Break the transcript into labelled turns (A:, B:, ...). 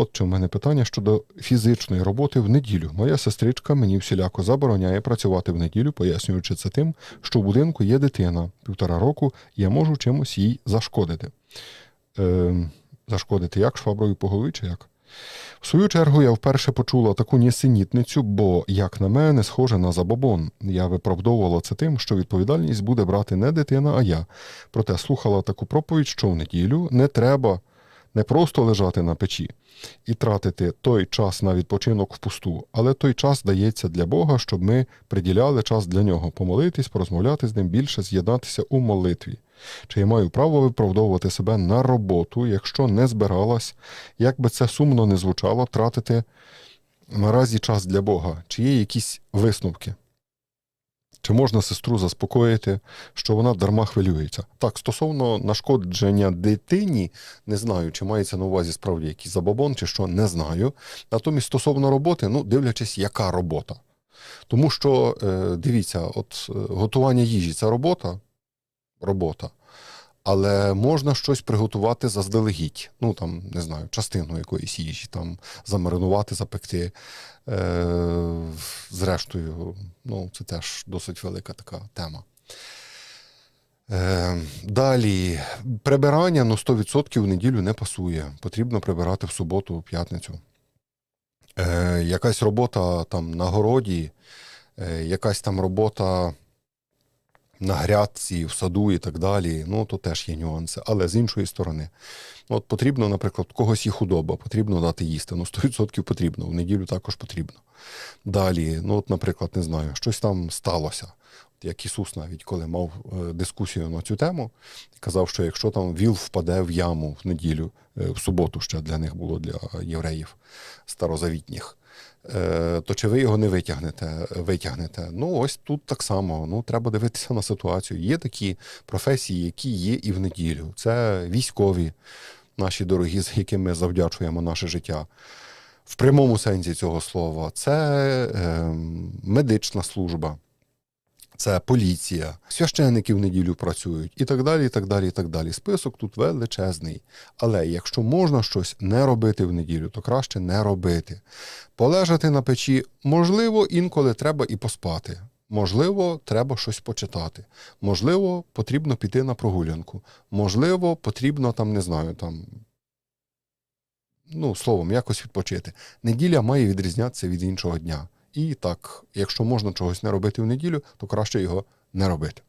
A: От чи в мене питання щодо фізичної роботи в неділю. Моя сестричка мені всіляко забороняє працювати в неділю, пояснюючи це тим, що в будинку є дитина півтора року, і я можу чимось їй зашкодити. Е, зашкодити як шваброю по голові чи як? В свою чергу я вперше почула таку нісенітницю, бо, як на мене, схоже на забобон. Я виправдовувала це тим, що відповідальність буде брати не дитина, а я. Проте слухала таку проповідь, що в неділю не треба не просто лежати на печі і тратити той час на відпочинок впусту, але той час дається для Бога, щоб ми приділяли час для нього, помолитись, порозмовляти з ним більше, з'єднатися у молитві. Чи я маю право виправдовувати себе на роботу, якщо не збиралась, як би це сумно не звучало, тратити наразі час для Бога? Чи є якісь висновки? Чи можна сестру заспокоїти, що вона дарма хвилюється? Так, стосовно нашкодження дитині, не знаю, чи мається на увазі справді якийсь забабон, чи що, не знаю. Натомість стосовно роботи, ну, дивлячись, яка робота. Тому що, е, дивіться, от е, готування їжі це робота, робота. Але можна щось приготувати заздалегідь. Ну там, не знаю, частину якоїсь їжі, там замаринувати, запекти. Е, зрештою, ну, це теж досить велика така тема. Е, далі, прибирання ну, 100% в неділю не пасує. Потрібно прибирати в суботу, п'ятницю. Е, якась робота там на городі, е, якась там робота на грядці, в саду і так далі. Ну, то теж є нюанси. Але з іншої сторони, от потрібно, наприклад, когось є худоба, потрібно дати їсти. Ну, 100% потрібно, в неділю також потрібно. Далі, ну, от, наприклад, не знаю, щось там сталося. От Як Ісус навіть коли мав е, дискусію на цю тему, казав, що якщо там віл впаде в яму в неділю, е, в суботу ще для них було для євреїв старозавітніх, е, то чи ви його не витягнете? витягнете? Ну, ось тут так само. Ну, треба дивитися на ситуацію. Є такі професії, які є і в неділю. Це військові, наші дорогі, з якими ми завдячуємо наше життя. В прямому сенсі цього слова, це е, медична служба, це поліція, священники в неділю працюють і так далі. і так далі, і так далі. Список тут величезний. Але якщо можна щось не робити в неділю, то краще не робити. Полежати на печі, можливо, інколи треба і поспати. Можливо, треба щось почитати. Можливо, потрібно піти на прогулянку. Можливо, потрібно там, не знаю, там. Ну, словом, якось відпочити. Неділя має відрізнятися від іншого дня. І так, якщо можна чогось не робити в неділю, то краще його не робити.